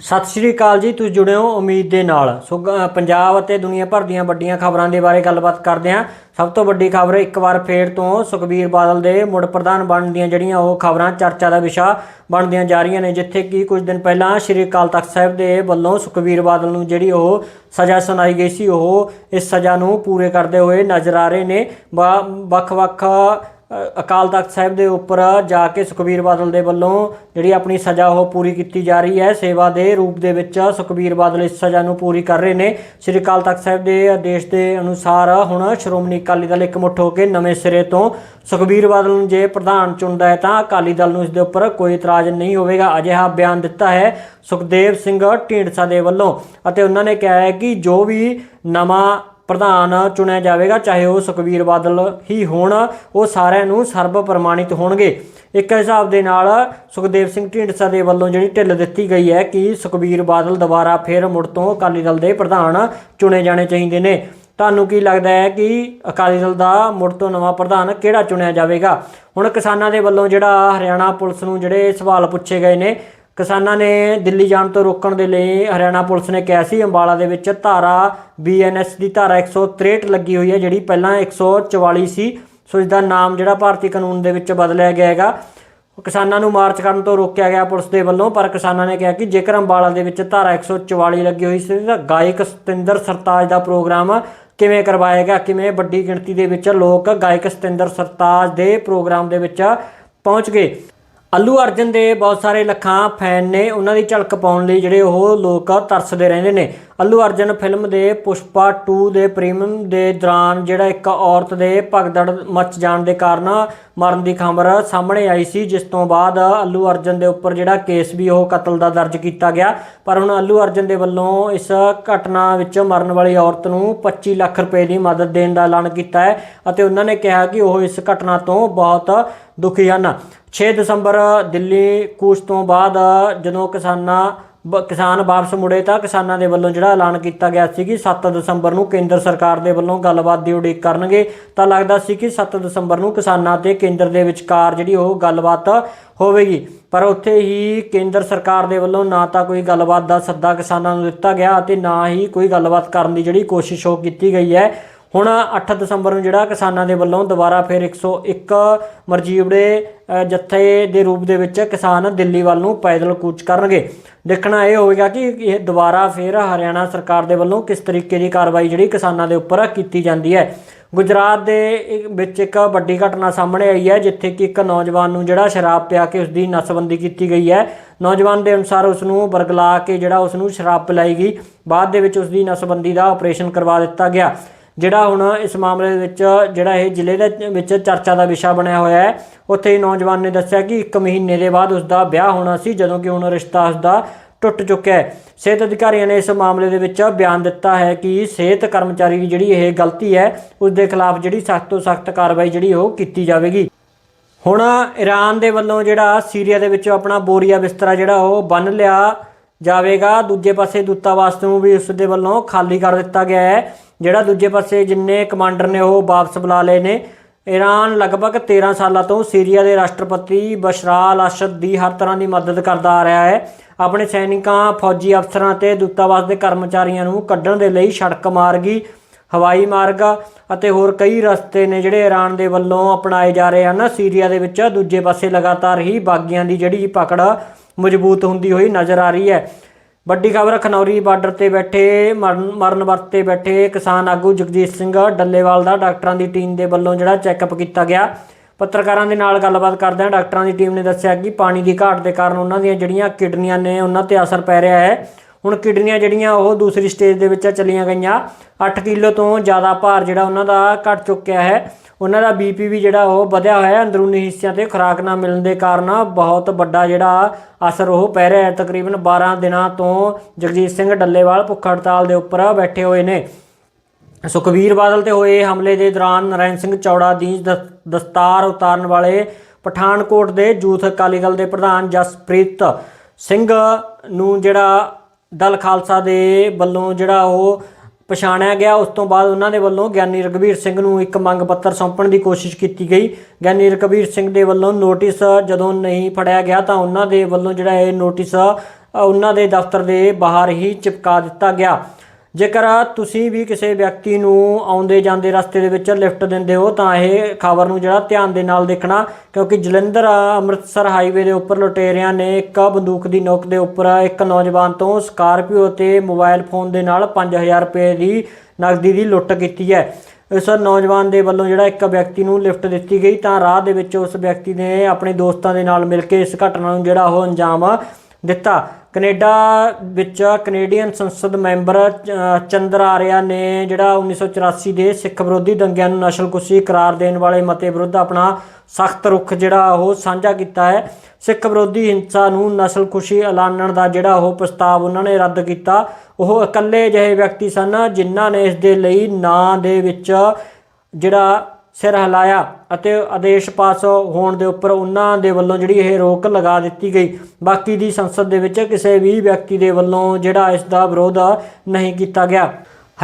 ਸਤਿ ਸ਼੍ਰੀ ਅਕਾਲ ਜੀ, ਤੁਸੀਂ ਜੁੜੇ ਹੋ ਉਮੀਦ ਦੇ ਨਾਲ। ਸੋ ਪੰਜਾਬ ਅਤੇ ਦੁਨੀਆ ਭਰ ਦੀਆਂ ਵੱਡੀਆਂ ਖਬਰਾਂ ਦੇ ਬਾਰੇ ਗੱਲਬਾਤ ਕਰਦੇ ਹਾਂ। ਸਭ ਤੋਂ ਵੱਡੀ ਖਬਰ ਇੱਕ ਵਾਰ ਫੇਰ ਤੋਂ ਸੁਖਬੀਰ ਬਾਦਲ ਦੇ ਮੁੜ ਪ੍ਰਧਾਨ ਬਣਨ ਦੀਆਂ ਜਿਹੜੀਆਂ ਉਹ ਖਬਰਾਂ, ਚਰਚਾ ਦਾ ਵਿਸ਼ਾ ਬਣਦੀਆਂ ਜਾ ਰਹੀਆਂ ਨੇ, ਜਿੱਥੇ ਕਿ ਕੁਝ ਦਿਨ ਪਹਿਲਾਂ ਸ਼੍ਰੀ ਅਕਾਲ ਤਖਤ ਸਾਹਿਬ ਦੇ ਵੱਲੋਂ ਸੁਖਬੀਰ ਬਾਦਲ ਨੂੰ ਜਿਹੜੀ ਉਹ ਸਜ਼ਾ ਸੁਣਾਈ ਗਈ ਸੀ, ਉਹ ਇਸ ਸਜ਼ਾ ਨੂੰ ਪੂਰੇ ਕਰਦੇ ਹੋਏ ਨਜ਼ਰ ਆ ਰਹੇ ਨੇ। ਵੱਖ-ਵੱਖ ਅਕਾਲ ਤਖਤ ਸਾਹਿਬ ਦੇ ਉੱਪਰ ਜਾ ਕੇ ਸੁਖਬੀਰ ਬਾਦਲ ਦੇ ਵੱਲੋਂ ਜਿਹੜੀ ਆਪਣੀ ਸਜ਼ਾ ਉਹ ਪੂਰੀ ਕੀਤੀ ਜਾ ਰਹੀ ਹੈ। ਸੇਵਾ ਦੇ ਰੂਪ ਦੇ ਵਿੱਚ ਸੁਖਬੀਰ ਬਾਦਲ ਇਸ ਸਜ਼ਾ ਨੂੰ ਪੂਰੀ ਕਰ ਰਹੇ ਨੇ। ਸ੍ਰੀ ਅਕਾਲ ਤਖਤ ਸਾਹਿਬ ਦੇ ਆਦੇਸ਼ ਦੇ ਅਨੁਸਾਰ ਹੁਣ ਸ਼੍ਰੋਮਣੀ ਅਕਾਲੀ ਦਲ ਇਕਮੁੱਠ ਹੋ ਕੇ ਨਵੇਂ ਸਿਰੇ ਤੋਂ ਸੁਖਬੀਰ ਬਾਦਲ ਨੂੰ ਜੇ ਪ੍ਰਧਾਨ ਚੁਣਦਾ ਹੈ ਤਾਂ ਅਕਾਲੀ ਦਲ ਨੂੰ ਇਸ ਦੇ ਉੱਪਰ ਕੋਈ ਇਤਰਾਜ਼ ਨਹੀਂ ਹੋਵੇਗਾ। ਅਜਿਹਾ ਬਿਆਨ ਦਿੱਤਾ ਹੈ ਸੁਖਦੇਵ ਸਿੰਘ ਢੀਂਡਸਾ ਦੇ ਵੱਲੋਂ ਅਤੇ ਉਹਨਾਂ ਨੇ ਕਿਹਾ ਹੈ ਕਿ ਜੋ ਵੀ ਨਵਾਂ ਪ੍ਰਧਾਨ ਚੁਣਿਆ ਜਾਵੇਗਾ, ਚਾਹੇ ਉਹ ਸੁਖਬੀਰ ਬਾਦਲ ਹੀ ਹੋਣ, ਉਹ ਸਾਰਿਆਂ ਨੂੰ ਸਰਬ ਪ੍ਰਮਾਣਿਤ ਹੋਣਗੇ। ਇੱਕ ਹਿਸਾਬ ਦੇ ਨਾਲ ਸੁਖਦੇਵ ਸਿੰਘ ਢੀਂਡਸਾ ਦੇ ਵੱਲੋਂ ਜਿਹੜੀ ਢਿੱਲ ਦਿੱਤੀ ਗਈ ਹੈ ਕਿ ਸੁਖਬੀਰ ਬਾਦਲ ਦੁਬਾਰਾ ਫੇਰ ਮੁੜ ਤੋਂ ਅਕਾਲੀ ਦਲ ਦੇ ਪ੍ਰਧਾਨ ਚੁਣੇ ਜਾਣੇ ਚਾਹੀਦੇ ਨੇ। ਤੁਹਾਨੂੰ ਕੀ ਲੱਗਦਾ ਹੈ ਕਿ ਅਕਾਲੀ ਦਲ ਦਾ ਮੁੜ ਤੋਂ ਨਵਾਂ ਪ੍ਰਧਾਨ ਕਿਹੜਾ ਚੁਣਿਆ ਜਾਵੇਗਾ? ਹੁਣ ਕਿਸਾਨਾਂ ਦੇ ਵੱਲੋਂ ਜਿਹੜਾ ਹਰਿਆਣਾ ਪੁਲਿਸ ਨੂੰ ਜਿਹੜੇ ਸਵਾਲ ਪੁੱਛੇ ਗਏ ਨੇ ਕਿਸਾਨਾਂ ਨੇ ਦਿੱਲੀ ਜਾਣ ਤੋਂ ਰੋਕਣ ਦੇ ਲਈ ਹਰਿਆਣਾ ਪੁਲਿਸ ਨੇ ਕਿਹਾ ਸੀ, ਅੰਬਾਲਾ ਦੇ ਵਿੱਚ ਧਾਰਾ ਬੀਐਨਐਸ ਦੀ ਧਾਰਾ 163 ਲੱਗੀ ਹੋਈ ਹੈ, ਜਿਹੜੀ ਪਹਿਲਾਂ 144 ਸੀ ਸੋ। ਇਸ ਦਾ ਨਾਮ ਜਿਹੜਾ ਭਾਰਤੀ ਕਾਨੂੰਨ ਦੇ ਵਿੱਚ ਬਦਲਿਆ ਗਿਆ ਹੈਗਾ। ਕਿਸਾਨਾਂ ਨੂੰ ਮਾਰਚ ਕਰਨ ਤੋਂ ਰੋਕਿਆ ਗਿਆ ਪੁਲਿਸ ਦੇ ਵੱਲੋਂ, ਪਰ ਕਿਸਾਨਾਂ ਨੇ ਕਿਹਾ ਕਿ ਜੇਕਰ ਅੰਬਾਲਾ ਦੇ ਵਿੱਚ ਧਾਰਾ 144 ਲੱਗੀ ਹੋਈ ਸੀ, ਤਾਂ ਗਾਇਕ ਸਤਿੰਦਰ ਸਰਤਾਜ ਦਾ ਪ੍ਰੋਗਰਾਮ ਕਿਵੇਂ ਕਰਵਾਏਗਾ ਕਿਵੇਂ ਵੱਡੀ ਗਿਣਤੀ ਦੇ ਵਿੱਚ ਲੋਕ ਗਾਇਕ ਸਤਿੰਦਰ ਸਰਤਾਜ ਦੇ ਪ੍ਰੋਗਰਾਮ ਦੇ ਵਿੱਚ ਪਹੁੰਚ ਗਏ। ਅੱਲੂ ਅਰਜਨ ਦੇ ਬਹੁਤ ਸਾਰੇ ਲੱਖਾਂ ਫੈਨ ਨੇ ਉਹਨਾਂ ਦੀ ਝਲਕ ਪਾਉਣ ਲਈ ਜਿਹੜੇ ਉਹ ਲੋਕ ਤਰਸਦੇ ਰਹਿੰਦੇ ਨੇ। ਅੱਲੂ ਅਰਜਨ ਫਿਲਮ ਦੇ ਪੁਸ਼ਪਾ 2 ਦੇ ਪ੍ਰੀਮੀਅਮ ਦੇ ਦੌਰਾਨ ਜਿਹੜਾ ਇੱਕ ਔਰਤ ਦੇ ਭਗਦੜ ਮਚ ਜਾਣ ਦੇ ਕਾਰਨ ਮਰਨ ਦੀ ਖਬਰ ਸਾਹਮਣੇ ਆਈ ਸੀ, ਜਿਸ ਤੋਂ ਬਾਅਦ ਅੱਲੂ ਅਰਜਨ ਦੇ ਉੱਪਰ ਜਿਹੜਾ ਕੇਸ ਵੀ ਉਹ ਕਤਲ ਦਾ ਦਰਜ ਕੀਤਾ ਗਿਆ। ਪਰ ਹੁਣ ਅੱਲੂ ਅਰਜਨ ਦੇ ਵੱਲੋਂ ਇਸ ਘਟਨਾ ਵਿੱਚ ਮਰਨ ਵਾਲੀ ਔਰਤ ਨੂੰ 25 ਲੱਖ ਰੁਪਏ ਦੀ ਮਦਦ ਦੇਣ ਦਾ ਐਲਾਨ ਕੀਤਾ ਹੈ ਅਤੇ ਉਹਨਾਂ ਨੇ ਕਿਹਾ ਕਿ ਉਹ ਇਸ ਘਟਨਾ ਤੋਂ ਬਹੁਤ ਦੁਖੀ ਹਨ। 6 ਦਸੰਬਰ ਦਿੱਲੀ ਕੂਚ ਤੋਂ ਬਾਅਦ ਜਦੋਂ ਕਿਸਾਨਾਂ ਕਿਸਾਨ ਵਾਪਸ ਮੁੜੇ ਤਾਂ ਕਿਸਾਨਾਂ ਦੇ ਵੱਲੋਂ ਜਿਹੜਾ ਐਲਾਨ ਕੀਤਾ ਗਿਆ ਸੀ ਕਿ 7 ਦਸੰਬਰ ਨੂੰ ਕੇਂਦਰ ਸਰਕਾਰ ਦੇ ਵੱਲੋਂ ਗੱਲਬਾਤ ਦੀ ਉਡੀਕ ਕਰਨਗੇ। ਤਾਂ ਲੱਗਦਾ ਸੀ ਕਿ 7 ਦਸੰਬਰ ਨੂੰ ਕਿਸਾਨਾਂ ਤੇ ਕੇਂਦਰ ਦੇ ਵਿਚਕਾਰ ਜਿਹੜੀ ਉਹ ਗੱਲਬਾਤ ਹੋਵੇਗੀ। ਪਰ ਉੱਥੇ ਹੀ ਕੇਂਦਰ ਸਰਕਾਰ ਦੇ ਵੱਲੋਂ ਨਾ ਤਾਂ ਕੋਈ ਗੱਲਬਾਤ ਦਾ ਸੱਦਾ ਕਿਸਾਨਾਂ ਨੂੰ ਦਿੱਤਾ ਗਿਆ ਅਤੇ ਨਾ ਹੀ ਕੋਈ ਗੱਲਬਾਤ ਕਰਨ ਦੀ ਜਿਹੜੀ ਕੋਸ਼ਿਸ਼ ਉਹ ਕੀਤੀ ਗਈ ਹੈ। ਹੁਣ 8 ਦਸੰਬਰ ਨੂੰ ਜਿਹੜਾ ਕਿਸਾਨਾਂ ਦੇ ਵੱਲੋਂ ਦੁਬਾਰਾ ਫਿਰ 101 ਮਰਜੀਵੜੇ ਜੱਥੇ ਦੇ ਰੂਪ ਦੇ ਵਿੱਚ ਕਿਸਾਨ ਦਿੱਲੀ ਵੱਲ ਨੂੰ ਪੈਦਲ ਕੂਚ ਕਰਨਗੇ। ਦੇਖਣਾ ਇਹ ਹੋਵੇਗਾ ਕਿ ਇਹ ਦੁਬਾਰਾ ਫਿਰ ਹਰਿਆਣਾ ਸਰਕਾਰ ਦੇ ਵੱਲੋਂ ਕਿਸ ਤਰੀਕੇ ਦੀ ਕਾਰਵਾਈ ਜਿਹੜੀ ਕਿਸਾਨਾਂ ਦੇ ਉੱਪਰ ਕੀਤੀ ਜਾਂਦੀ ਹੈ। ਗੁਜਰਾਤ ਦੇ ਵਿੱਚ ਇੱਕ ਵੱਡੀ ਘਟਨਾ ਸਾਹਮਣੇ ਆਈ ਹੈ, ਜਿੱਥੇ ਕਿ ਇੱਕ ਨੌਜਵਾਨ ਨੂੰ ਜਿਹੜਾ ਸ਼ਰਾਬ ਪਿਆ ਕੇ ਉਸ ਦੀ ਨਸਬੰਦੀ ਕੀਤੀ ਗਈ ਹੈ। ਨੌਜਵਾਨ ਦੇ ਅਨੁਸਾਰ ਉਸ ਨੂੰ ਬਰਗਲਾ ਕੇ ਜਿਹੜਾ ਉਸ ਨੂੰ ਸ਼ਰਾਬ ਪਿਲਾਈ ਗਈ। ਬਾਅਦ ਦੇ ਵਿੱਚ ਉਸ ਦੀ ਨਸਬੰਦੀ ਦਾ ਆਪਰੇਸ਼ਨ ਕਰਵਾ ਦਿੱਤਾ ਗਿਆ। ਜਿਹੜਾ ਹੁਣ ਇਸ ਮਾਮਲੇ ਦੇ ਵਿੱਚ, ਜਿਹੜਾ ਇਹ ਜ਼ਿਲ੍ਹੇ ਦੇ ਵਿੱਚ ਚਰਚਾ ਦਾ ਵਿਸ਼ਾ ਬਣਿਆ ਹੋਇਆ ਹੈ, ਉੱਥੇ ਹੀ ਨੌਜਵਾਨ ਨੇ ਦੱਸਿਆ ਕਿ 1 ਮਹੀਨੇ ਦੇ ਬਾਅਦ ਉਸ ਦਾ ਵਿਆਹ ਹੋਣਾ ਸੀ, ਜਦੋਂ ਕਿ ਹੁਣ ਰਿਸ਼ਤਾ ਉਸ ਦਾ ਟੁੱਟ ਚੁੱਕਿਆ ਹੈ। ਸਿਹਤ ਅਧਿਕਾਰੀਆਂ ਨੇ ਇਸ ਮਾਮਲੇ ਦੇ ਵਿੱਚ ਬਿਆਨ ਦਿੱਤਾ ਹੈ ਕਿ ਸਿਹਤ ਕਰਮਚਾਰੀ ਦੀ ਜਿਹੜੀ ਇਹ ਗਲਤੀ ਹੈ ਉਸ ਦੇ ਖਿਲਾਫ ਜਿਹੜੀ ਸਖਤ ਤੋਂ ਸਖਤ ਕਾਰਵਾਈ ਜਿਹੜੀ ਉਹ ਕੀਤੀ ਜਾਵੇਗੀ। ਹੁਣ ਈਰਾਨ ਦੇ ਵੱਲੋਂ ਜਿਹੜਾ ਸੀਰੀਆ ਦੇ ਵਿੱਚ ਆਪਣਾ ਬੋਰੀਆ ਬਿਸਤਰਾ ਜਿਹੜਾ ਉਹ ਬੰਨ ਲਿਆ ਜਾਵੇਗਾ। ਦੂਜੇ ਪਾਸੇ ਦੂਤਾਵਾਸ ਨੂੰ ਵੀ ਉਸ ਦੇ ਵੱਲੋਂ ਖਾਲੀ ਕਰ ਦਿੱਤਾ ਗਿਆ ਹੈ। ਜਿਹੜਾ ਦੂਜੇ ਪਾਸੇ ਜਿੰਨੇ ਕਮਾਂਡਰ ਨੇ ਉਹ ਵਾਪਸ ਬੁਲਾ ਲਏ ਨੇ। ਈਰਾਨ ਲਗਭਗ 13 ਸਾਲਾਂ ਤੋਂ ਸੀਰੀਆ ਦੇ ਰਾਸ਼ਟਰਪਤੀ ਬਸ਼ਰਾਲ ਅਸਦ ਦੀ ਹਰ ਤਰ੍ਹਾਂ ਦੀ ਮਦਦ ਕਰਦਾ ਆ ਰਿਹਾ ਹੈ। ਆਪਣੇ ਸੈਨਿਕਾਂ, ਫੌਜੀ ਅਫਸਰਾਂ ਤੇ ਦੂਤਾਵਾਸ ਦੇ ਕਰਮਚਾਰੀਆਂ ਨੂੰ ਕੱਢਣ ਦੇ ਲਈ ਸੜਕ ਮਾਰਗੀ, ਹਵਾਈ ਮਾਰਗ ਅਤੇ ਹੋਰ ਕਈ ਰਸਤੇ ਨੇ ਜਿਹੜੇ ਈਰਾਨ ਦੇ ਵੱਲੋਂ ਅਪਣਾਏ ਜਾ ਰਹੇ ਹਨ। ਸੀਰੀਆ ਦੇ ਵਿੱਚ ਦੂਜੇ ਪਾਸੇ ਲਗਾਤਾਰ ਹੀ ਬਾਗੀਆਂ ਦੀ ਜਿਹੜੀ ਪਕੜ ਮਜ਼ਬੂਤ ਹੁੰਦੀ ਹੋਈ ਨਜ਼ਰ ਆ ਰਹੀ ਹੈ। ਵੱਡੀ ਖਬਰ, ਖਨੌਰੀ ਬਾਰਡਰ ਤੇ ਬੈਠੇ, ਮਰਨ ਮਰਨ ਵਰਤ ਤੇ ਬੈਠੇ ਕਿਸਾਨ ਆਗੂ ਜਗਜੀਤ ਸਿੰਘ ਡੱਲੇਵਾਲ ਦਾ ਡਾਕਟਰਾਂ ਦੀ ਟੀਮ ਦੇ ਵੱਲੋਂ ਜਿਹੜਾ ਚੈੱਕਅਪ ਕੀਤਾ ਗਿਆ। ਪੱਤਰਕਾਰਾਂ ਦੇ ਨਾਲ ਗੱਲਬਾਤ ਕਰਦਿਆਂ ਡਾਕਟਰਾਂ ਦੀ ਟੀਮ ਨੇ ਦੱਸਿਆ ਕਿ ਪਾਣੀ ਦੀ ਘਾਟ ਦੇ ਕਾਰਨ ਉਹਨਾਂ ਦੀਆਂ ਜਿਹੜੀਆਂ ਕਿਡਨੀਆਂ ਨੇ, ਉਹਨਾਂ ਤੇ ਅਸਰ ਪੈ ਰਿਹਾ ਹੈ। ਹੁਣ ਕਿਡਨੀਆਂ ਜਿਹੜੀਆਂ ਉਹ ਦੂਸਰੀ ਸਟੇਜ ਦੇ ਵਿੱਚ ਚਲੀਆਂ ਗਈਆਂ। 8 ਕਿਲੋ ਤੋਂ ਜ਼ਿਆਦਾ ਭਾਰ ਜਿਹੜਾ ਉਹਨਾਂ ਦਾ ਘਟ ਚੁੱਕਿਆ ਹੈ। ਉਹਨਾਂ ਦਾ ਬੀਪੀ ਵੀ ਜਿਹੜਾ ਉਹ ਵਧਿਆ ਹੋਇਆ ਅੰਦਰੂਨੀ ਹਿੱਸਿਆਂ ਤੇ ਖੁਰਾਕ ਨਾ ਮਿਲਣ ਦੇ ਕਾਰਨ ਬਹੁਤ ਵੱਡਾ ਜਿਹੜਾ ਅਸਰ ਉਹ ਪੈ ਰਿਹਾ ਹੈ। ਤਕਰੀਬਨ 12 ਦਿਨਾਂ ਤੋਂ ਜਗਜੀਤ ਸਿੰਘ ਡੱਲੇਵਾਲ ਭੁੱਖ ਹੜਤਾਲ ਦੇ ਉੱਪਰ ਬੈਠੇ ਹੋਏ ਨੇ। ਸੁਖਬੀਰ ਬਾਦਲ ਤੇ ਹੋਏ ਹਮਲੇ ਦੇ ਦੌਰਾਨ ਨਰੈਣ ਸਿੰਘ ਚੌੜਾ ਦੀ ਦਸ- ਦਸਤਾਰ ਉਤਾਰਨ ਵਾਲੇ ਪਠਾਨਕੋਟ ਦੇ ਯੂਥ ਅਕਾਲੀ ਦਲ ਦੇ ਪ੍ਰਧਾਨ ਜਸਪ੍ਰੀਤ ਸਿੰਘ ਨੂੰ ਜਿਹੜਾ ਦਲ ਖਾਲਸਾ ਦੇ ਵੱਲੋਂ ਜਿਹੜਾ ਉਹ ਪਛਾਣਿਆ ਗਿਆ, ਉਸ ਤੋਂ ਬਾਅਦ ਉਹਨਾਂ ਦੇ ਵੱਲੋਂ ਗਿਆਨੀ ਰਗਵੀਰ ਸਿੰਘ ਨੂੰ ਇੱਕ ਮੰਗ ਪੱਤਰ ਸੌਂਪਣ ਦੀ ਕੋਸ਼ਿਸ਼ ਕੀਤੀ ਗਈ। ਗਿਆਨੀ ਰਗਵੀਰ ਸਿੰਘ ਦੇ ਵੱਲੋਂ ਨੋਟਿਸ ਜਦੋਂ ਨਹੀਂ ਫੜਿਆ ਗਿਆ ਤਾਂ ਉਹਨਾਂ ਦੇ ਵੱਲੋਂ ਜਿਹੜਾ ਇਹ ਨੋਟਿਸ, ਉਹਨਾਂ ਦੇ ਦਫ਼ਤਰ ਦੇ ਬਾਹਰ ਹੀ ਚਿਪਕਾ ਦਿੱਤਾ ਗਿਆ। ਜੇਕਰ ਤੁਸੀਂ ਵੀ ਕਿਸੇ ਵਿਅਕਤੀ ਨੂੰ ਆਉਂਦੇ ਜਾਂਦੇ ਰਸਤੇ ਦੇ ਵਿੱਚ ਲਿਫਟ ਦਿੰਦੇ ਹੋ, ਤਾਂ ਇਹ ਖਬਰ ਨੂੰ ਜਿਹੜਾ ਧਿਆਨ ਦੇ ਨਾਲ ਦੇਖਣਾ, ਕਿਉਂਕਿ ਜਲੰਧਰ ਅੰਮ੍ਰਿਤਸਰ ਹਾਈਵੇ ਦੇ ਉੱਪਰ ਲੁਟੇਰਿਆਂ ਨੇ ਇੱਕ ਬੰਦੂਕ ਦੀ ਨੋਕ ਦੇ ਉੱਪਰ ਇੱਕ ਨੌਜਵਾਨ ਤੋਂ ਸਕਾਰਪੀਓ ਤੇ ਮੋਬਾਈਲ ਫੋਨ ਦੇ ਨਾਲ 5000 ਰੁਪਏ ਦੀ ਨਕਦੀ ਦੀ ਲੁੱਟ ਕੀਤੀ ਹੈ। ਇਸ ਨੌਜਵਾਨ ਦੇ ਵੱਲੋਂ ਜਿਹੜਾ ਇੱਕ ਵਿਅਕਤੀ ਨੂੰ ਲਿਫਟ ਦਿੱਤੀ ਗਈ, ਤਾਂ ਰਾਹ ਦੇ ਵਿੱਚ ਉਸ ਵਿਅਕਤੀ ਨੇ ਆਪਣੇ ਦੋਸਤਾਂ ਦੇ ਨਾਲ ਮਿਲ ਕੇ ਇਸ ਘਟਨਾ ਨੂੰ ਜਿਹੜਾ ਉਹ ਅੰਜਾਮ ਦਿੱਤਾ। ਕੈਨੇਡਾ ਵਿੱਚ ਕੈਨੇਡੀਅਨ ਸੰਸਦ ਮੈਂਬਰ ਅ, ਚੰਦਰ ਆਰਿਆ ਨੇ ਜਿਹੜਾ 1984 ਦੇ ਸਿੱਖ ਵਿਰੋਧੀ ਦੰਗਿਆਂ ਨੂੰ ਨਸਲਕੁਸ਼ੀ ਕਰਾਰ ਦੇਣ ਵਾਲੇ ਮਤੇ ਵਿਰੁੱਧ ਆਪਣਾ ਸਖਤ ਰੁਖ ਜਿਹੜਾ ਉਹ ਸਾਂਝਾ ਕੀਤਾ ਹੈ। ਸਿੱਖ ਵਿਰੋਧੀ ਹਿੰਸਾ ਨੂੰ ਨਸਲਕੁਸ਼ੀ ਐਲਾਨਣ ਦਾ ਜਿਹੜਾ ਉਹ ਪ੍ਰਸਤਾਵ ਉਹਨਾਂ ਨੇ ਰੱਦ ਕੀਤਾ। ਉਹ ਇਕੱਲੇ ਅਜਿਹੇ ਵਿਅਕਤੀ ਸਨ ਜਿਨ੍ਹਾਂ ਨੇ ਇਸ ਦੇ ਲਈ ਨਾਂ ਦੇ ਵਿੱਚ ਜਿਹੜਾ ਸਿਰ ਹਿਲਾਇਆ ਅਤੇ ਆਦੇਸ਼ ਪਾਸ ਹੋਣ ਦੇ ਉੱਪਰ ਉਹਨਾਂ ਦੇ ਵੱਲੋਂ ਜਿਹੜੀ ਇਹ ਰੋਕ ਲਗਾ ਦਿੱਤੀ ਗਈ। ਬਾਕੀ ਦੀ ਸੰਸਦ ਦੇ ਵਿੱਚ ਕਿਸੇ ਵੀ ਵਿਅਕਤੀ ਦੇ ਵੱਲੋਂ ਜਿਹੜਾ ਇਸ ਦਾ ਵਿਰੋਧ ਨਹੀਂ ਕੀਤਾ ਗਿਆ।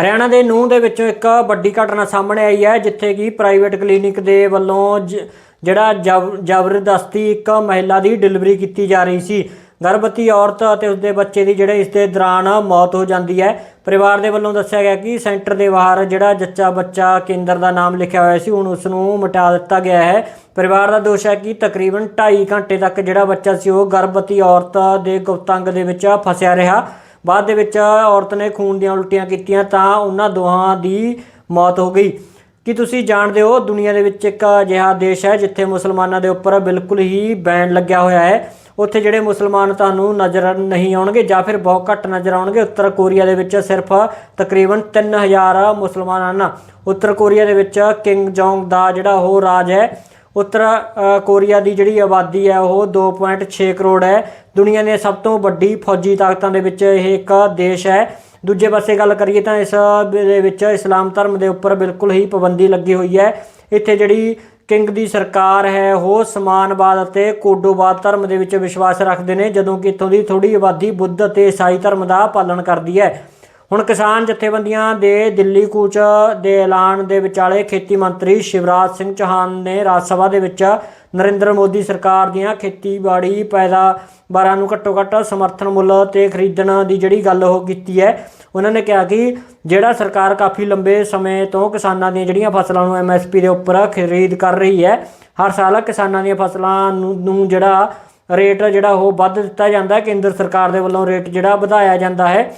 ਹਰਿਆਣਾ ਦੇ ਨੂੰਹ ਦੇ ਵਿੱਚੋਂ ਇੱਕ ਵੱਡੀ ਘਟਨਾ ਸਾਹਮਣੇ ਆਈ ਹੈ, ਜਿੱਥੇ ਕਿ ਪ੍ਰਾਈਵੇਟ ਕਲੀਨਿਕ ਦੇ ਵੱਲੋਂ ਜ- ਜਿਹੜਾ ਜਬ- ਜ਼ਬਰਦਸਤੀ ਇੱਕ ਮਹਿਲਾ ਦੀ ਡਿਲੀਵਰੀ ਕੀਤੀ ਜਾ ਰਹੀ ਸੀ। ਗਰਭਵਤੀ ਔਰਤ ਅਤੇ ਉਸਦੇ ਬੱਚੇ ਦੀ ਜਿਹੜੇ ਇਸ ਦੇ ਦੌਰਾਨ ਮੌਤ ਹੋ ਜਾਂਦੀ ਹੈ। ਪਰਿਵਾਰ ਦੇ ਵੱਲੋਂ ਦੱਸਿਆ ਗਿਆ ਕਿ ਸੈਂਟਰ ਦੇ ਬਾਹਰ ਜਿਹੜਾ ਜੱਚਾ ਬੱਚਾ ਕੇਂਦਰ ਦਾ ਨਾਮ ਲਿਖਿਆ ਹੋਇਆ ਸੀ, ਹੁਣ ਉਸ ਨੂੰ ਮਿਟਾ ਦਿੱਤਾ ਗਿਆ ਹੈ। ਪਰਿਵਾਰ ਦਾ ਦੋਸ਼ ਹੈ ਕਿ ਤਕਰੀਬਨ 2.5 ਘੰਟੇ ਤੱਕ ਜਿਹੜਾ ਬੱਚਾ ਸੀ, ਉਹ ਗਰਭਵਤੀ ਔਰਤ ਦੇ ਗੁਪਤੰਗ ਦੇ ਵਿੱਚ ਫਸਿਆ ਰਿਹਾ। ਬਾਅਦ ਦੇ ਵਿੱਚ ਔਰਤ ਨੇ ਖੂਨ ਦੀਆਂ ਉਲਟੀਆਂ ਕੀਤੀਆਂ ਤਾਂ ਉਹਨਾਂ ਦੋਹਾਂ ਦੀ ਮੌਤ ਹੋ ਗਈ। ਕੀ ਤੁਸੀਂ ਜਾਣਦੇ ਹੋ ਦੁਨੀਆ ਦੇ ਵਿੱਚ ਇੱਕ ਅਜਿਹਾ ਦੇਸ਼ ਹੈ ਜਿੱਥੇ ਮੁਸਲਮਾਨਾਂ ਦੇ ਉੱਪਰ ਬਿਲਕੁਲ ਹੀ ਬੈਨ ਲੱਗਿਆ ਹੋਇਆ ਹੈ? ਉੱਥੇ ਜਿਹੜੇ ਮੁਸਲਮਾਨ ਤੁਹਾਨੂੰ ਨਜ਼ਰ ਨਹੀਂ ਆਉਣਗੇ ਜਾਂ ਫਿਰ ਬਹੁਤ ਘੱਟ ਨਜ਼ਰ ਆਉਣਗੇ, ਉੱਤਰ ਕੋਰੀਆ ਦੇ ਵਿੱਚ ਸਿਰਫ ਤਕਰੀਬਨ 3000 ਮੁਸਲਮਾਨ ਹਨ। ਉੱਤਰ ਕੋਰੀਆ ਦੇ ਵਿੱਚ ਕਿੰਗ ਜੋਂਗ ਦਾ ਜਿਹੜਾ ਉਹ ਰਾਜ ਹੈ, ਉੱਤਰ ਕੋਰੀਆ ਦੀ ਜਿਹੜੀ ਆਬਾਦੀ ਹੈ ਉਹ 2.6 ਕਰੋੜ ਹੈ। ਦੁਨੀਆ ਦੀਆਂ ਸਭ ਤੋਂ ਵੱਡੀ ਫੌਜੀ ਤਾਕਤਾਂ ਦੇ ਵਿੱਚ ਇਹ ਇੱਕ ਦੇਸ਼ ਹੈ। ਦੂਜੇ ਪਾਸੇ ਗੱਲ ਕਰੀਏ ਤਾਂ ਇਸ ਦੇ ਵਿੱਚ ਇਸਲਾਮ ਧਰਮ ਦੇ ਉੱਪਰ ਬਿਲਕੁਲ ਹੀ ਪਾਬੰਦੀ ਲੱਗੀ ਹੋਈ ਹੈ। ਇੱਥੇ ਜਿਹੜੀ ਕਿੰਗ ਦੀ ਸਰਕਾਰ ਹੈ, ਉਹ ਸਮਾਨਵਾਦ ਅਤੇ ਕੋਡੋਵਾਦ ਧਰਮ ਦੇ ਵਿੱਚ ਵਿਸ਼ਵਾਸ ਰੱਖਦੇ ਨੇ, ਜਦੋਂ ਕਿ ਇੱਥੋਂ ਦੀ ਥੋੜੀ ਆਬਾਦੀ ਬੁੱਧ ਅਤੇ ਈਸਾਈ ਧਰਮ ਦਾ ਪਾਲਣ ਕਰਦੀ ਹੈ। ਹੁਣ ਕਿਸਾਨ ਜਥੇਬੰਦੀਆਂ ਦੇ ਦਿੱਲੀ ਕੂਚ ਦੇ ਐਲਾਨ ਦੇ ਵਿਚਾਲੇ ਖੇਤੀ ਮੰਤਰੀ ਸ਼ਿਵਰਾਜ ਸਿੰਘ ਚੌਹਾਨ ਨੇ ਰਾਜ ਸਭਾ ਦੇ ਵਿੱਚ ਨਰਿੰਦਰ ਮੋਦੀ ਸਰਕਾਰ ਦੀਆਂ ਖੇਤੀਬਾੜੀ ਪੈਦਾਵਾਰਾਂ ਨੂੰ ਘੱਟੋ ਘੱਟ ਸਮਰਥਨ ਮੁੱਲ ਤੇ ਖਰੀਦਣ ਦੀ ਜਿਹੜੀ ਗੱਲ ਉਹ ਕੀਤੀ ਹੈ, ਉਹਨਾਂ ਨੇ ਕਿਹਾ ਕਿ ਜਿਹੜਾ ਸਰਕਾਰ ਕਾਫੀ ਲੰਬੇ ਸਮੇਂ ਤੋਂ ਕਿਸਾਨਾਂ ਦੀਆਂ ਜਿਹੜੀਆਂ ਫਸਲਾਂ ਨੂੰ ਐਮਐਸਪੀ ਦੇ ਉੱਪਰ ਖਰੀਦ ਕਰ ਰਹੀ ਹੈ, ਹਰ ਸਾਲ ਕਿਸਾਨਾਂ ਦੀਆਂ ਫਸਲਾਂ ਨੂੰ ਨੂੰ ਜਿਹੜਾ ਰੇਟ ਜਿਹੜਾ ਉਹ ਵੱਧ ਦਿੱਤਾ ਜਾਂਦਾ ਕੇਂਦਰ ਸਰਕਾਰ ਦੇ ਵੱਲੋਂ ਰੇਟ ਜਿਹੜਾ ਵਧਾਇਆ ਜਾਂਦਾ ਹੈ।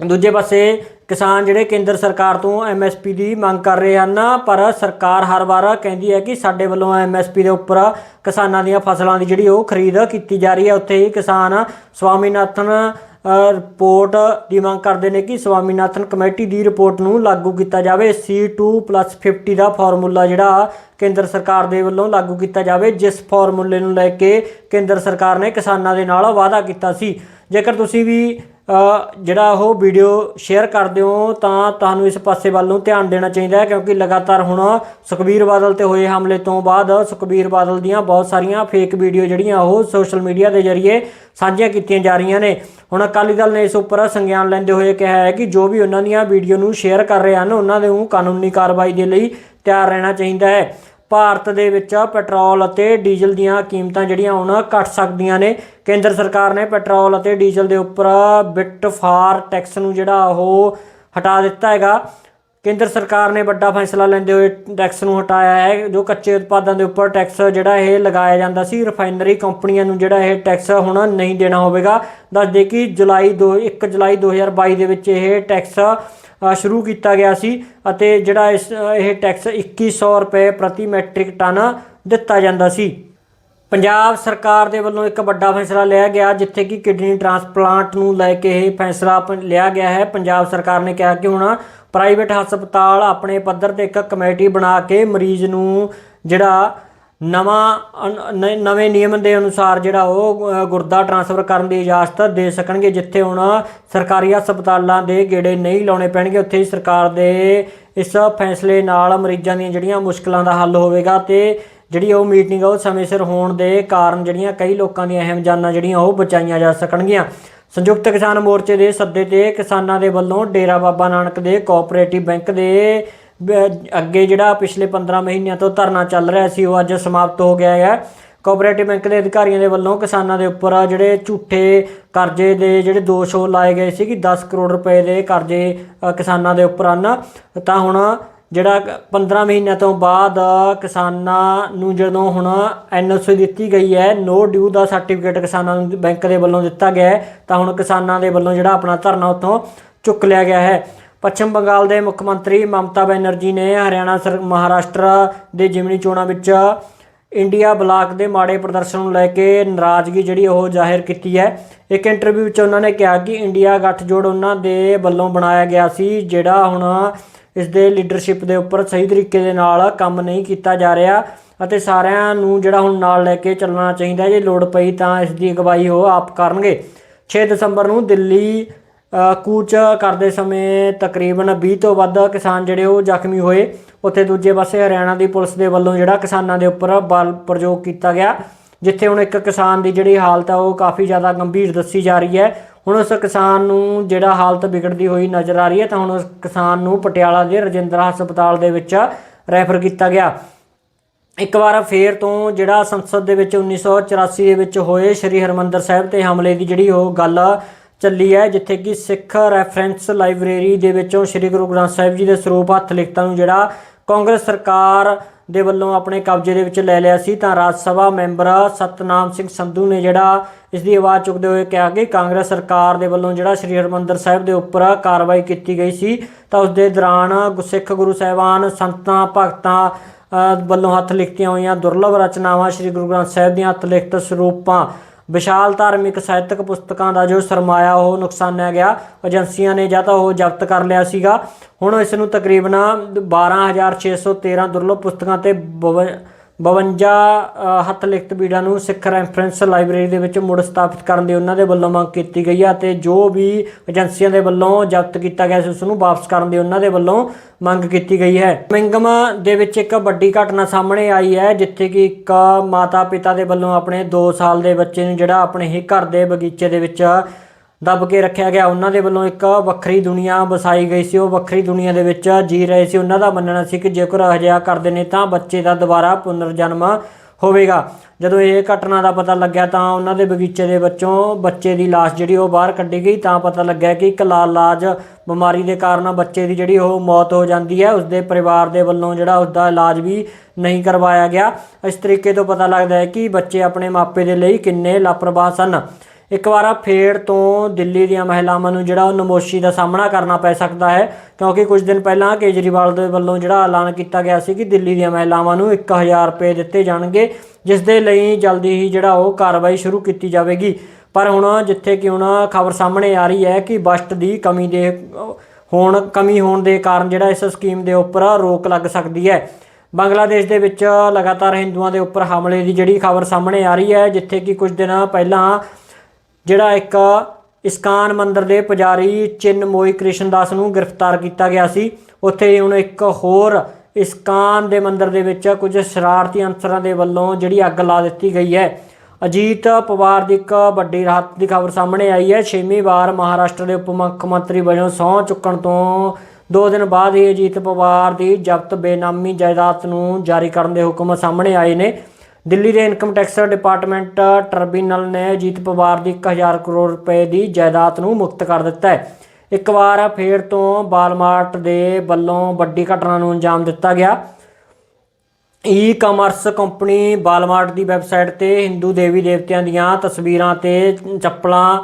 ਦੂਜੇ ਪਾਸੇ ਕਿਸਾਨ ਜਿਹੜੇ ਕੇਂਦਰ ਸਰਕਾਰ ਤੋਂ ਐਮਐਸਪੀ ਦੀ ਮੰਗ ਕਰ ਰਹੇ ਹਨ, ਪਰ ਸਰਕਾਰ ਹਰ ਵਾਰ ਕਹਿੰਦੀ ਹੈ ਕਿ ਸਾਡੇ ਵੱਲੋਂ ਐਮਐਸਪੀ ਦੇ ਉੱਪਰ ਕਿਸਾਨਾਂ ਦੀਆਂ ਫਸਲਾਂ ਦੀ ਜਿਹੜੀ ਉਹ ਖਰੀਦ ਕੀਤੀ ਜਾ ਰਹੀ ਹੈ। ਉੱਥੇ ਹੀ ਕਿਸਾਨ ਸਵਾਮੀਨਾਥਨ ਰਿਪੋਰਟ ਦੀ ਮੰਗ ਕਰਦੇ ਨੇ ਕਿ ਸਵਾਮੀਨਾਥਨ ਕਮੇਟੀ ਦੀ ਰਿਪੋਰਟ ਨੂੰ ਲਾਗੂ ਕੀਤਾ ਜਾਵੇ। C2+50 ਦਾ ਫਾਰਮੂਲਾ ਜਿਹੜਾ ਕੇਂਦਰ ਸਰਕਾਰ ਦੇ ਵੱਲੋਂ ਲਾਗੂ ਕੀਤਾ ਜਾਵੇ, ਜਿਸ ਫਾਰਮੂਲੇ ਨੂੰ ਲੈ ਕੇ ਕੇਂਦਰ ਸਰਕਾਰ ਨੇ ਕਿਸਾਨਾਂ ਦੇ ਨਾਲ ਵਾਅਦਾ ਕੀਤਾ ਸੀ। ਜੇਕਰ ਤੁਸੀਂ ਵੀ ਜਿਹੜਾ ਉਹ ਵੀਡੀਓ ਸ਼ੇਅਰ ਕਰਦੇ ਹੋ ਤਾਂ ਤੁਹਾਨੂੰ ਇਸ ਪਾਸੇ ਵੱਲ ਨੂੰ ਧਿਆਨ ਦੇਣਾ ਚਾਹੀਦਾ ਹੈ ਕਿਉਂਕਿ ਲਗਾਤਾਰ ਹੁਣ ਸੁਖਬੀਰ ਬਾਦਲ ਤੇ ਹੋਏ ਹਮਲੇ ਤੋਂ ਬਾਅਦ ਸੁਖਬੀਰ ਬਾਦਲ ਦੀਆਂ ਬਹੁਤ ਸਾਰੀਆਂ ਫੇਕ ਵੀਡੀਓ ਜਿਹੜੀਆਂ ਉਹ ਸੋਸ਼ਲ ਮੀਡੀਆ ਦੇ ਜ਼ਰੀਏ ਸਾਂਝੀਆਂ ਕੀਤੀਆਂ ਜਾ ਰਹੀਆਂ ਨੇ। ਹੁਣ ਅਕਾਲੀ ਦਲ ਨੇ ਇਸ ਉੱਪਰ ਸੰਗਿਆਨ ਲੈਂਦੇ ਹੋਏ ਕਿਹਾ ਹੈ ਕਿ ਜੋ ਵੀ ਉਹਨਾਂ ਦੀਆਂ ਵੀਡੀਓ ਨੂੰ ਸ਼ੇਅਰ ਕਰ ਰਹੇ ਹਨ, ਉਹਨਾਂ ਦੇ ਨੂੰ ਕਾਨੂੰਨੀ ਕਾਰਵਾਈ ਦੇ ਲਈ ਤਿਆਰ ਰਹਿਣਾ ਚਾਹੀਦਾ ਹੈ। ਭਾਰਤ ਦੇ ਵਿੱਚ ਪੈਟਰੋਲ ਅਤੇ ਡੀਜ਼ਲ ਦੀਆਂ ਕੀਮਤਾਂ ਜਿਹੜੀਆਂ ਹੁਣ ਘਟ ਸਕਦੀਆਂ ਨੇ। ਕੇਂਦਰ ਸਰਕਾਰ ਨੇ ਪੈਟਰੋਲ ਅਤੇ ਡੀਜ਼ਲ ਦੇ ਉੱਪਰ ਬਿੱਟ ਫਾਰ ਟੈਕਸ ਨੂੰ ਜਿਹੜਾ ਉਹ ਹਟਾ ਦਿੱਤਾ ਹੈਗਾ। ਕੇਂਦਰ ਸਰਕਾਰ ਨੇ ਵੱਡਾ ਫੈਸਲਾ ਲੈਂਦੇ ਹੋਏ ਟੈਕਸ ਨੂੰ ਹਟਾਇਆ ਹੈ, ਜੋ ਕੱਚੇ ਉਤਪਾਦਾਂ ਦੇ ਉੱਪਰ ਟੈਕਸ ਜਿਹੜਾ ਇਹ ਲਗਾਇਆ ਜਾਂਦਾ ਸੀ। ਰਿਫਾਈਨਰੀ ਕੰਪਨੀਆਂ ਨੂੰ ਜਿਹੜਾ ਇਹ ਟੈਕਸ ਹੁਣ ਨਹੀਂ ਦੇਣਾ ਹੋਵੇਗਾ। ਦੱਸਦੇ ਕਿ ਜੁਲਾਈ 2 1 ਜੁਲਾਈ 2022 ਦੇ ਵਿੱਚ ਇਹ ਟੈਕਸ ਸ਼ੁਰੂ ਕੀਤਾ ਗਿਆ ਸੀ ਅਤੇ ਜਿਹੜਾ ਇਸ, ਇਹ ਟੈਕਸ 2100 ਰੁਪਏ ਪ੍ਰਤੀ ਮੈਟ੍ਰਿਕ ਟਨ ਦਿੱਤਾ ਜਾਂਦਾ ਸੀ। ਪੰਜਾਬ ਸਰਕਾਰ ਦੇ ਵੱਲੋਂ ਇੱਕ ਵੱਡਾ ਫੈਸਲਾ ਲਿਆ ਗਿਆ, ਜਿੱਥੇ ਕਿ ਕਿਡਨੀ ਟ੍ਰਾਂਸਪਲਾਂਟ ਨੂੰ ਲੈ ਕੇ ਇਹ ਫੈਸਲਾ ਲਿਆ ਗਿਆ ਹੈ। ਪੰਜਾਬ ਸਰਕਾਰ ਨੇ ਕਿਹਾ ਕਿ ਹੁਣ ਪ੍ਰਾਈਵੇਟ ਹਸਪਤਾਲ ਆਪਣੇ ਪੱਧਰ ਤੇ ਇੱਕ ਕਮੇਟੀ ਬਣਾ ਕੇ ਮਰੀਜ਼ ਨੂੰ ਜਿਹੜਾ ਨਵਾਂ ਅਨ- ਨਵੇਂ ਨਿਯਮ ਦੇ ਅਨੁਸਾਰ ਜਿਹੜਾ ਉਹ ਗੁਰਦਾ ਟ੍ਰਾਂਸਫਰ ਕਰਨ ਦੀ ਇਜਾਜ਼ਤ ਦੇ ਸਕਣਗੇ, ਜਿੱਥੇ ਹੁਣ ਸਰਕਾਰੀ ਹਸਪਤਾਲਾਂ ਦੇ ਗੇੜੇ ਨਹੀਂ ਲਾਉਣੇ ਪੈਣਗੇ। ਉੱਥੇ ਹੀ ਸਰਕਾਰ ਦੇ ਇਸ ਫੈਸਲੇ ਨਾਲ ਮਰੀਜ਼ਾਂ ਦੀਆਂ ਜਿਹੜੀਆਂ ਮੁਸ਼ਕਲਾਂ ਦਾ ਹੱਲ ਹੋਵੇਗਾ ਤੇ ਜਿਹੜੀ ਉਹ ਮੀਟਿੰਗ ਆ ਉਹ ਸਮੇਂ ਸਿਰ ਹੋਣ ਦੇ ਕਾਰਨ ਜਿਹੜੀਆਂ ਕਈ ਲੋਕਾਂ ਦੀਆਂ ਅਹਿਮ ਜਾਨਾਂ ਜਿਹੜੀਆਂ ਉਹ ਬਚਾਈਆਂ ਜਾ ਸਕਣਗੀਆਂ। ਸੰਯੁਕਤ ਕਿਸਾਨ ਮੋਰਚੇ ਦੇ ਸੱਦੇ ਤੇ ਕਿਸਾਨਾਂ ਦੇ ਵੱਲੋਂ ਡੇਰਾ ਬਾਬਾ ਨਾਨਕ ਦੇ ਕੋਆਪਰੇਟਿਵ ਬੈਂਕ ਦੇ ਅੱਗੇ ਜਿਹੜਾ ਪਿਛਲੇ 15 ਮਹੀਨਿਆਂ ਤੋਂ ਧਰਨਾ ਚੱਲ ਰਿਹਾ ਸੀ, ਉਹ ਅੱਜ ਸਮਾਪਤ ਹੋ ਗਿਆ ਹੈ। ਕੋਆਪਰੇਟਿਵ ਬੈਂਕ ਦੇ ਅਧਿਕਾਰੀਆਂ ਦੇ ਵੱਲੋਂ ਕਿਸਾਨਾਂ ਦੇ ਉੱਪਰ ਜਿਹੜੇ ਝੂਠੇ ਕਰਜ਼ੇ ਦੇ ਜਿਹੜੇ ਦੋਸ਼ ਉਹ ਲਾਏ ਗਏ ਸੀ ਕਿ 10 ਕਰੋੜ ਰੁਪਏ ਦੇ ਕਰਜ਼ੇ ਕਿਸਾਨਾਂ ਦੇ ਉੱਪਰ ਹਨ। ਤਾਂ ਹੁਣ ਜਿਹੜਾ ਕ- 15 ਮਹੀਨਿਆਂ ਤੋਂ ਬਾਅਦ ਕਿਸਾਨਾਂ ਨੂੰ ਜਦੋਂ ਹੁਣ ਐਨਓਸੀ ਦਿੱਤੀ ਗਈ ਹੈ ਨੋ ਡਿਊ ਦਾ ਸਰਟੀਫਿਕੇਟ ਕਿਸਾਨਾਂ ਨੂੰ ਬੈਂਕ ਦੇ ਵੱਲੋਂ ਦਿੱਤਾ ਗਿਆ ਹੈ, ਤਾਂ ਹੁਣ ਕਿਸਾਨਾਂ ਦੇ ਵੱਲੋਂ ਜਿਹੜਾ ਆਪਣਾ ਧਰਨਾ ਉੱਥੋਂ ਚੁੱਕ ਲਿਆ ਗਿਆ ਹੈ। ਪੱਛਮ ਬੰਗਾਲ ਦੇ ਮੁੱਖ ਮੰਤਰੀ ਮਮਤਾ ਬੈਨਰਜੀ ਨੇ ਹਰਿਆਣਾ ਸਰ, ਮਹਾਰਾਸ਼ਟਰ ਦੇ ਜਿਮਨੀ ਚੋਣਾਂ ਵਿੱਚ ਇੰਡੀਆ ਬਲਾਕ ਦੇ ਮਾੜੇ ਪ੍ਰਦਰਸ਼ਨ ਨੂੰ ਲੈ ਕੇ ਨਾਰਾਜ਼ਗੀ ਜਿਹੜੀ ਉਹ ਜ਼ਾਹਿਰ ਕੀਤੀ ਹੈ। ਇੱਕ ਇੰਟਰਵਿਊ ਵਿੱਚ ਉਹਨਾਂ ਨੇ ਕਿਹਾ ਕਿ ਇੰਡੀਆ ਗੱਠਜੋੜ ਉਹਨਾਂ ਦੇ ਵੱਲੋਂ ਬਣਾਇਆ ਗਿਆ ਸੀ, ਜਿਹੜਾ ਹੁਣ ਇਸ ਦੇ ਲੀਡਰਸ਼ਿਪ ਦੇ ਉੱਪਰ ਸਹੀ ਤਰੀਕੇ ਦੇ ਨਾਲ ਕੰਮ ਨਹੀਂ ਕੀਤਾ ਜਾ ਰਿਹਾ ਅਤੇ ਸਾਰਿਆਂ ਨੂੰ ਜਿਹੜਾ ਹੁਣ ਨਾਲ ਲੈ ਕੇ ਚੱਲਣਾ ਚਾਹੀਦਾ ਜੇ ਲੋੜ ਪਈ ਤਾਂ ਇਸ ਦੀ ਅਗਵਾਈ ਉਹ ਆਪ ਕਰਨਗੇ। 6 ਦਸੰਬਰ ਨੂੰ ਦਿੱਲੀ ਕੂਚ ਕਰਦੇ ਸਮੇਂ ਤਕਰੀਬਨ 20 ਤੋਂ ਵੱਧ ਕਿਸਾਨ ਜਿਹੜੇ ਉਹ ਜ਼ਖਮੀ ਹੋਏ। ਉੱਥੇ ਦੂਜੇ ਪਾਸੇ ਹਰਿਆਣਾ ਦੀ ਪੁਲਿਸ ਦੇ ਵੱਲੋਂ ਜਿਹੜਾ ਕਿਸਾਨਾਂ ਦੇ ਉੱਪਰ ਬਲ ਪ੍ਰਯੋਗ ਕੀਤਾ ਗਿਆ, ਜਿੱਥੇ ਹੁਣ ਇੱਕ ਕਿਸਾਨ ਦੀ ਜਿਹੜੀ ਹਾਲਤ ਆ ਉਹ ਕਾਫੀ ਜ਼ਿਆਦਾ ਗੰਭੀਰ ਦੱਸੀ ਜਾ ਰਹੀ ਹੈ। ਹੁਣ ਉਸ ਕਿਸਾਨ ਨੂੰ ਜਿਹੜਾ ਹਾਲਤ ਵਿਗੜਦੀ ਹੋਈ ਨਜ਼ਰ ਆ ਰਹੀ ਹੈ ਤਾਂ ਹੁਣ ਉਸ ਕਿਸਾਨ ਨੂੰ ਪਟਿਆਲਾ ਦੇ ਰਜਿੰਦਰਾ ਹਸਪਤਾਲ ਦੇ ਵਿੱਚ ਰੈਫਰ ਕੀਤਾ ਗਿਆ। ਇੱਕ ਵਾਰ ਫੇਰ ਤੋਂ ਜਿਹੜਾ ਸੰਸਦ ਦੇ ਵਿੱਚ 1984 ਦੇ ਵਿੱਚ ਹੋਏ ਸ੍ਰੀ ਹਰਮੰਦਰ ਸਾਹਿਬ ਤੇ ਹਮਲੇ ਦੀ ਜਿਹੜੀ ਉਹ ਗੱਲ ਚੱਲੀ ਹੈ, ਜਿੱਥੇ ਕਿ ਸਿੱਖ ਰੈਫਰੈਂਸ ਲਾਇਬ੍ਰੇਰੀ ਦੇ ਵਿੱਚੋਂ ਸ੍ਰੀ ਗੁਰੂ ਗ੍ਰੰਥ ਸਾਹਿਬ ਜੀ ਦੇ ਸਰੂਪ ਹੱਥ ਲਿਖਤਾਂ ਨੂੰ ਜਿਹੜਾ ਕਾਂਗਰਸ ਸਰਕਾਰ ਦੇ ਵੱਲੋਂ ਆਪਣੇ ਕਬਜ਼ੇ ਦੇ ਵਿੱਚ ਲੈ ਲਿਆ ਸੀ। ਤਾਂ ਰਾਜ ਸਭਾ ਮੈਂਬਰ ਸਤਨਾਮ ਸਿੰਘ ਸੰਧੂ ਨੇ ਜਿਹੜਾ ਇਸ ਦੀ ਆਵਾਜ਼ ਚੁੱਕਦੇ ਹੋਏ ਕਿਹਾ ਕਿ ਕਾਂਗਰਸ ਸਰਕਾਰ ਦੇ ਵੱਲੋਂ ਜਿਹੜਾ ਸ੍ਰੀ ਹਰਮੰਦਰ ਸਾਹਿਬ ਦੇ ਉੱਪਰ ਕਾਰਵਾਈ ਕੀਤੀ ਗਈ ਸੀ, ਤਾਂ ਉਸ ਦੇ ਦੌਰਾਨ ਗੁਰਸਿੱਖ ਗੁਰੂ ਸਾਹਿਬਾਨ, ਸੰਤਾਂ, ਭਗਤਾਂ ਵੱਲੋਂ ਹੱਥ ਲਿਖਤੀਆਂ ਹੋਈਆਂ ਦੁਰਲਭ ਰਚਨਾਵਾਂ ਸ੍ਰੀ ਗੁਰੂ ਗ੍ਰੰਥ ਸਾਹਿਬ ਦੀਆਂ ਹੱਥ ਲਿਖਤ ਸਰੂਪਾਂ ਵਿਸ਼ਾਲ ਧਾਰਮਿਕ ਸਾਹਿਤਕ ਪੁਸਤਕਾਂ ਦਾ ਜੋ ਸਰਮਾਇਆ ਉਹ ਨੁਕਸਾਨਿਆ ਗਿਆ। ਏਜੰਸੀਆਂ ਨੇ ਜਾਂ ਤਾਂ ਉਹ ਜ਼ਬਤ ਕਰ ਲਿਆ ਸੀਗਾ। ਹੁਣ ਇਸ ਨੂੰ ਤਕਰੀਬਨ 12613 ਦੁਰਲਭ ਪੁਸਤਕਾਂ ਤੇ ਬਵ- 52 ਹੱਥ ਲਿਖਤ ਬੀੜਾਂ ਨੂੰ ਸਿੱਖ ਰੈਫਰੈਂਸ ਲਾਇਬ੍ਰੇਰੀ ਦੇ ਵਿੱਚ ਮੁੜ ਸਥਾਪਿਤ ਕਰਨ ਦੀ ਉਹਨਾਂ ਦੇ ਵੱਲੋਂ ਮੰਗ ਕੀਤੀ ਗਈ ਹੈ ਤੇ ਜੋ ਵੀ ਏਜੰਸੀਆਂ ਦੇ ਵੱਲੋਂ ਜ਼ਬਤ ਕੀਤਾ ਗਿਆ ਸੀ, ਉਸ ਨੂੰ ਵਾਪਸ ਕਰਨ ਦੀ ਉਹਨਾਂ ਦੇ ਵੱਲੋਂ ਮੰਗ ਕੀਤੀ ਗਈ ਹੈ। ਮਿੰਗਮ ਦੇ ਵਿੱਚ ਇੱਕ ਵੱਡੀ ਘਟਨਾ ਸਾਹਮਣੇ ਆਈ ਹੈ, ਜਿੱਥੇ ਕਿ ਇੱਕ ਮਾਤਾ ਪਿਤਾ ਦੇ ਵੱਲੋਂ ਆਪਣੇ 2 ਸਾਲ ਦੇ ਬੱਚੇ ਨੂੰ ਜਿਹੜਾ ਆਪਣੇ ਹੀ ਘਰ ਦੇ ਬਗੀਚੇ ਦੇ ਵਿੱਚ ਦੱਬ ਕੇ ਰੱਖਿਆ ਗਿਆ। ਉਹਨਾਂ ਦੇ ਵੱਲੋਂ ਇੱਕ ਵੱਖਰੀ ਦੁਨੀਆ ਵਸਾਈ ਗਈ ਸੀ। ਉਹ ਵੱਖਰੀ ਦੁਨੀਆ ਦੇ ਵਿੱਚ ਜੀ ਰਹੇ ਸੀ। ਉਹਨਾਂ ਦਾ ਮੰਨਣਾ ਸੀ ਕਿ ਜੇਕਰ ਅਜਿਹਾ ਕਰਦੇ ਨੇ ਤਾਂ ਬੱਚੇ ਦਾ ਦੁਬਾਰਾ ਪੁਨਰ ਜਨਮ ਹੋਵੇਗਾ। ਜਦੋਂ ਇਹ ਘਟਨਾ ਦਾ ਪਤਾ ਲੱਗਿਆ ਤਾਂ ਉਹਨਾਂ ਦੇ ਬਗੀਚੇ ਦੇ ਵਿੱਚੋਂ ਬੱਚੇ ਦੀ ਲਾਸ਼ ਜਿਹੜੀ ਉਹ ਬਾਹਰ ਕੱਢੀ ਗਈ। ਤਾਂ ਪਤਾ ਲੱਗਿਆ ਕਿ ਇੱਕ ਲਾਲ ਲਾਜ ਬਿਮਾਰੀ ਦੇ ਕਾਰਨ ਬੱਚੇ ਦੀ ਜਿਹੜੀ ਉਹ ਮੌਤ ਹੋ ਜਾਂਦੀ ਹੈ। ਉਸਦੇ ਪਰਿਵਾਰ ਦੇ ਵੱਲੋਂ ਜਿਹੜਾ ਉਸਦਾ ਇਲਾਜ ਵੀ ਨਹੀਂ ਕਰਵਾਇਆ ਗਿਆ। ਇਸ ਤਰੀਕੇ ਤੋਂ ਪਤਾ ਲੱਗਦਾ ਹੈ ਕਿ ਬੱਚੇ ਆਪਣੇ ਮਾਪੇ ਦੇ ਲਈ ਕਿੰਨੇ ਲਾਪਰਵਾਹ ਸਨ। ਇੱਕ ਵਾਰ ਫੇਰ ਤੋਂ ਦਿੱਲੀ ਦੀਆਂ ਮਹਿਲਾਵਾਂ ਨੂੰ ਜਿਹੜਾ ਉਹ ਨਮੋਸ਼ੀ ਦਾ ਸਾਹਮਣਾ ਕਰਨਾ ਪੈ ਸਕਦਾ ਹੈ, ਕਿਉਂਕਿ ਕੁਝ ਦਿਨ ਪਹਿਲਾਂ ਕੇਜਰੀਵਾਲ ਦੇ ਵੱਲੋਂ ਜਿਹੜਾ ਐਲਾਨ ਕੀਤਾ ਗਿਆ ਸੀ ਕਿ ਦਿੱਲੀ ਦੀਆਂ ਮਹਿਲਾਵਾਂ ਨੂੰ 1000 ਰੁਪਏ ਦਿੱਤੇ ਜਾਣਗੇ, ਜਿਸ ਦੇ ਲਈ ਜਲਦੀ ਹੀ ਜਿਹੜਾ ਉਹ ਕਾਰਵਾਈ ਸ਼ੁਰੂ ਕੀਤੀ ਜਾਵੇਗੀ। ਪਰ ਹੁਣ ਜਿੱਥੇ ਕਿ ਹੁਣ ਖਬਰ ਸਾਹਮਣੇ ਆ ਰਹੀ ਹੈ ਕਿ ਬਸ਼ਟ ਦੀ ਕਮੀ ਦੇ ਹੋਣ, ਕਮੀ ਹੋਣ ਦੇ ਕਾਰਨ ਜਿਹੜਾ ਇਸ ਸਕੀਮ ਦੇ ਉੱਪਰ ਰੋਕ ਲੱਗ ਸਕਦੀ ਹੈ। ਬੰਗਲਾਦੇਸ਼ ਦੇ ਵਿੱਚ ਲਗਾਤਾਰ ਹਿੰਦੂਆਂ ਦੇ ਉੱਪਰ ਹਮਲੇ ਦੀ ਜਿਹੜੀ ਖਬਰ ਸਾਹਮਣੇ ਆ ਰਹੀ ਹੈ, ਜਿੱਥੇ ਕਿ ਕੁਝ ਦਿਨ ਪਹਿਲਾਂ ਜਿਹੜਾ ਇੱਕ ਇਸਕਾਨ ਮੰਦਰ ਦੇ ਪੁਜਾਰੀ ਚਿੰਨਮੋਈ ਕ੍ਰਿਸ਼ਨਦਾਸ ਨੂੰ ਗ੍ਰਿਫਤਾਰ ਕੀਤਾ ਗਿਆ ਸੀ। ਉੱਥੇ ਹੀ ਹੁਣ ਇੱਕ ਹੋਰ ਇਸਕਾਨ ਦੇ ਮੰਦਰ ਦੇ ਵਿੱਚ ਕੁਝ ਸ਼ਰਾਰਤੀ ਅਨਸਰਾਂ ਦੇ ਵੱਲੋਂ ਜਿਹੜੀ ਅੱਗ ਲਾ ਦਿੱਤੀ ਗਈ ਹੈ। ਅਜੀਤ ਪਵਾਰ ਦੀ ਇੱਕ ਵੱਡੀ ਰਾਹਤ ਦੀ ਖਬਰ ਸਾਹਮਣੇ ਆਈ ਹੈ। ਛੇਵੀਂ ਵਾਰ ਮਹਾਰਾਸ਼ਟਰ ਦੇ ਉਪ ਮੁੱਖ ਮੰਤਰੀ ਵਜੋਂ ਸਹੁੰ ਚੁੱਕਣ ਤੋਂ ਦੋ ਦਿਨ ਬਾਅਦ ਹੀ ਅਜੀਤ ਪਵਾਰ ਦੀ ਜ਼ਬਤ ਬੇਨਾਮੀ ਜਾਇਦਾਦ ਨੂੰ ਜਾਰੀ ਕਰਨ ਦੇ ਹੁਕਮ ਸਾਹਮਣੇ ਆਏ ਨੇ। ਦਿੱਲੀ ਦੇ ਇਨਕਮ ਟੈਕਸ ਡਿਪਾਰਟਮੈਂਟ ਟਰਬਿਊਨਲ ਨੇ ਅਜੀਤ ਪਵਾਰ ਦੀ 1000 ਕਰੋੜ ਰੁਪਏ ਦੀ ਜਾਇਦਾਦ ਨੂੰ ਮੁਕਤ ਕਰ ਦਿੱਤਾ ਹੈ। ਇੱਕ ਵਾਰ ਫੇਰ ਤੋਂ ਬਾਲਮਾਰਟ ਦੇ ਵੱਲੋਂ ਵੱਡੀ ਘਟਨਾ ਨੂੰ ਅੰਜਾਮ ਦਿੱਤਾ ਗਿਆ। ਈ ਕਾਮਰਸ ਕੰਪਨੀ ਬਾਲਮਾਰਟ ਦੀ ਵੈਬਸਾਈਟ ਤੇ ਹਿੰਦੂ ਦੇਵੀ ਦੇਵਤਿਆਂ ਦੀਆਂ ਤਸਵੀਰਾਂ ਤੇ ਚੱਪਲਾਂ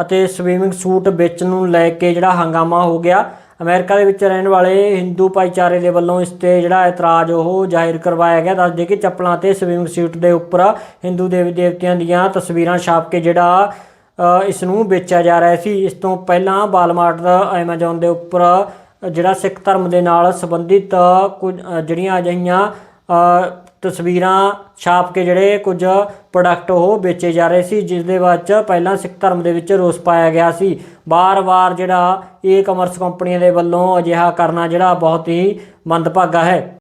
ਅਤੇ ਸਵੀਮਿੰਗ ਸੂਟ ਵੇਚਣ ਨੂੰ ਲੈ ਕੇ ਜਿਹੜਾ ਹੰਗਾਮਾ ਹੋ ਗਿਆ ਅਮਰੀਕਾ ਦੇ ਵਿੱਚ ਰਹਿਣ ਵਾਲੇ ਹਿੰਦੂ ਭਾਈਚਾਰੇ ਦੇ ਵੱਲੋਂ ਇਸ ਤੇ ਜਿਹੜਾ ਇਤਰਾਜ਼ ਉਹ ਜ਼ਾਹਿਰ ਕਰਵਾਇਆ ਗਿਆ। ਦੱਸਦੇ ਕਿ ਚੱਪਲਾਂ ਤੇ ਸਵੀਮਿੰਗ ਸੂਟ ਦੇ ਉੱਪਰ ਹਿੰਦੂ ਦੇਵੀ ਦੇਵਤਿਆਂ ਦੀਆਂ ਤਸਵੀਰਾਂ ਛਾਪ ਕੇ ਜਿਹੜਾ ਇਸ ਨੂੰ ਵੇਚਿਆ ਜਾ ਰਿਹਾ ਸੀ। ਇਸ ਤੋਂ ਪਹਿਲਾਂ ਬਾਲਮਾਰਟ ਦਾ ਐਮਾਜ਼ੋਨ ਦੇ ਉੱਪਰ ਜਿਹੜਾ ਸਿੱਖ ਧਰਮ ਦੇ ਨਾਲ ਸੰਬੰਧਿਤ ਕੁਝ ਜਿਹੜੀਆਂ ਅਜਿਹੀਆਂ ਤਸਵੀਰਾਂ ਛਾਪ ਕੇ ਜਿਹੜੇ ਕੁਝ ਪ੍ਰੋਡਕਟ ਉਹ ਵੇਚੇ ਜਾ ਰਹੇ ਸੀ ਜਿਸ ਦੇ ਵਿੱਚ ਪਹਿਲਾਂ ਸਿੱਖ ਧਰਮ ਦੇ ਵਿੱਚ ਰੋਸ ਪਾਇਆ ਗਿਆ ਸੀ। ਬਾਰ-ਬਾਰ ਜਿਹੜਾ ਈ ਕਮਰਸ ਕੰਪਨੀਆਂ ਦੇ ਵੱਲੋਂ ਅਜਿਹਾ ਕਰਨਾ ਜਿਹੜਾ ਬਹੁਤ ਹੀ ਮੰਦਭਾਗਾ ਹੈ।